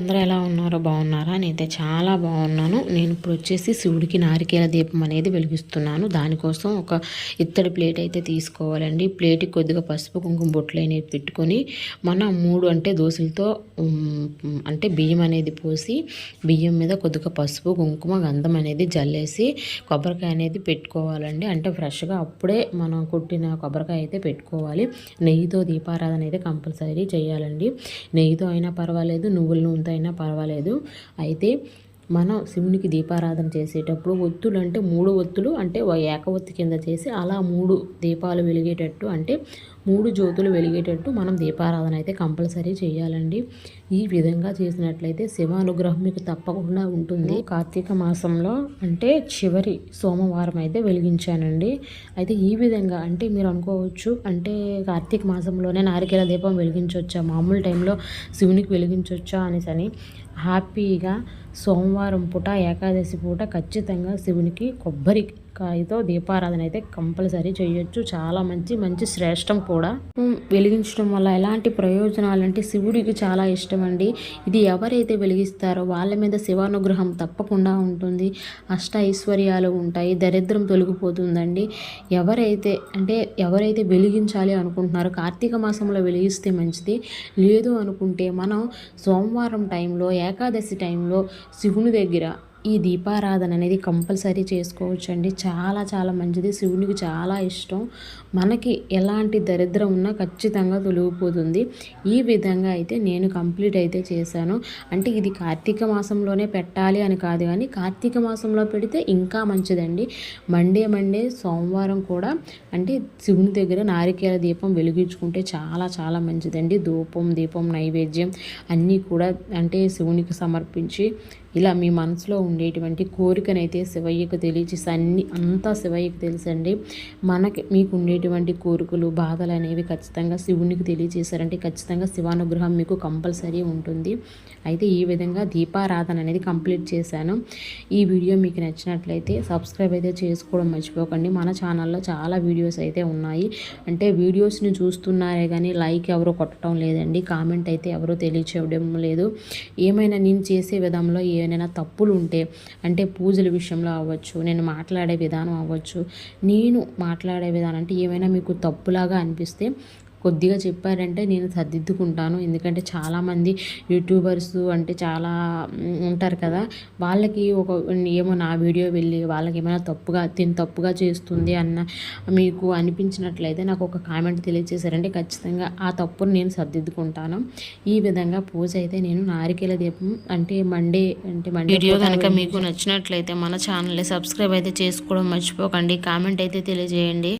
అందరూ ఎలా ఉన్నారో బాగున్నారా? నేనైతే చాలా బాగున్నాను. నేను ఇప్పుడు వచ్చేసి శివుడికి నారికేల దీపం అనేది వెలిగిస్తున్నాను. దానికోసం ఒక ఇత్తడి ప్లేట్ అయితే తీసుకోవాలండి. ప్లేట్కి కొద్దిగా పసుపు కుంకుమ బొట్లు అనేవి పెట్టుకొని మన మూడు అంటే దోశలతో అంటే బియ్యం అనేది పోసి బియ్యం మీద కొద్దిగా పసుపు కుంకుమ గంధం అనేది జల్లేసి కొబ్బరికాయ అనేది పెట్టుకోవాలండి. అంటే ఫ్రెష్గా అప్పుడే మనం కొట్టిన కొబ్బరికాయ అయితే పెట్టుకోవాలి. నెయ్యితో దీపారాధన అయితే కంపల్సరీ చేయాలండి. నెయ్యితో అయినా పర్వాలేదు. నువ్వుల ఎంతైనా అయినా పర్వాలేదు. అయితే మనం శివునికి దీపారాధన చేసేటప్పుడు ఒత్తులు అంటే మూడు ఒత్తులు అంటే ఏకవత్తి ఏక ఒత్తి కింద చేసి అలా మూడు దీపాలు వెలిగేటట్టు అంటే మూడు జ్యోతులు వెలిగేటట్టు మనం దీపారాధన అయితే కంపల్సరీ చేయాలండి. ఈ విధంగా చేసినట్లయితే శివానుగ్రహం మీకు తప్పకుండా ఉంటుంది. కార్తీక మాసంలో అంటే చివరి సోమవారం అయితే వెలిగించానండి. అయితే ఈ విధంగా అంటే మీరు అనుకోవచ్చు అంటే కార్తీక మాసంలోనే నారికేల దీపం వెలిగించవచ్చా మామూలు టైంలో శివునికి వెలిగించవచ్చా అనేసి అని హ్యాపీగా సోమవారం సోమవారం పూట ఏకాదశి పూట ఖచ్చితంగా శివునికి కొబ్బరి కాయతో దీపారాధన అయితే కంపల్సరీ చేయొచ్చు. చాలా మంచి మంచి శ్రేష్టం కూడా. వెలిగించడం వల్ల ఎలాంటి ప్రయోజనాలు అంటే శివుడికి చాలా ఇష్టం అండి ఇది ఎవరైతే వెలిగిస్తారో వాళ్ళ మీద శివానుగ్రహం తప్పకుండా ఉంటుంది. అష్ట ఐశ్వర్యాలు ఉంటాయి దరిద్రం తొలగిపోతుందండి. ఎవరైతే అంటే ఎవరైతే వెలిగించాలి అనుకుంటున్నారో కార్తీక మాసంలో వెలిగిస్తే మంచిది. లేదు అనుకుంటే మనం సోమవారం టైంలో ఏకాదశి టైంలో శివుని దగ్గర ఈ దీపారాధన అనేది కంపల్సరీ చేసుకోవచ్చు అండి చాలా చాలా మంచిది. శివునికి చాలా ఇష్టం. మనకి ఎలాంటి దరిద్రం ఉన్నా ఖచ్చితంగా తొలగిపోతుంది. ఈ విధంగా అయితే నేను కంప్లీట్ అయితే చేశాను. అంటే ఇది కార్తీక మాసంలోనే పెట్టాలి అని కాదు కానీ కార్తీక మాసంలో పెడితే ఇంకా మంచిదండి. మండే మండే సోమవారం కూడా అంటే శివుని దగ్గర నారికేల దీపం వెలిగించుకుంటే చాలా చాలా మంచిదండి. ధూపం దీపం నైవేద్యం అన్నీ కూడా అంటే శివునికి సమర్పించి ఇలా మీ మనసులో ఉండేటువంటి కోరికనైతే శివయ్యకు తెలియచేసి అన్ని అంతా శివయ్యకు తెలుసండి. మనకి మీకు ఉండేటువంటి కోరికలు బాధలు అనేవి ఖచ్చితంగా శివునికి తెలియచేశారంటే ఖచ్చితంగా శివానుగ్రహం మీకు కంపల్సరీ ఉంటుంది. అయితే ఈ విధంగా దీపారాధన అనేది కంప్లీట్ చేశాను. ఈ వీడియో మీకు నచ్చినట్లయితే సబ్స్క్రైబ్ అయితే చేసుకోవడం మర్చిపోకండి. మన ఛానల్లో చాలా వీడియోస్ అయితే ఉన్నాయి. అంటే వీడియోస్ని చూస్తున్నారే కానీ లైక్ ఎవరో కొట్టడం లేదండి. కామెంట్ అయితే ఎవరో తెలియచేయడం లేదు. ఏమైనా నేను చేసే విధంలో ఏమైనా తప్పులు ఉంటే అంటే పూజల విషయంలో అవ్వచ్చు నేను మాట్లాడే విధానం అవ్వచ్చు నేను మాట్లాడే విధానం అంటే ఏమైనా మీకు తప్పులాగా అనిపిస్తే కొద్దిగా చెప్పారంటే నేను సర్దిద్దుకుంటాను. ఎందుకంటే చాలామంది యూట్యూబర్స్ అంటే చాలా ఉంటారు కదా. వాళ్ళకి ఒక ఏమో నా వీడియో వెళ్ళి వాళ్ళకి ఏమైనా తప్పుగా తిని తప్పుగా చేస్తుంది అన్న మీకు అనిపించినట్లయితే నాకు ఒక కామెంట్ తెలియజేశారంటే ఖచ్చితంగా ఆ తప్పును నేను సర్దిద్దుకుంటాను. ఈ విధంగా పూజ అయితే నేను నారికేల దీపం అంటే మండే అంటే మండే వీడియో కనుక మీకు నచ్చినట్లయితే మన ఛానల్ని సబ్స్క్రైబ్ అయితే చేసుకోవడం మర్చిపోకండి. కామెంట్ అయితే తెలియజేయండి.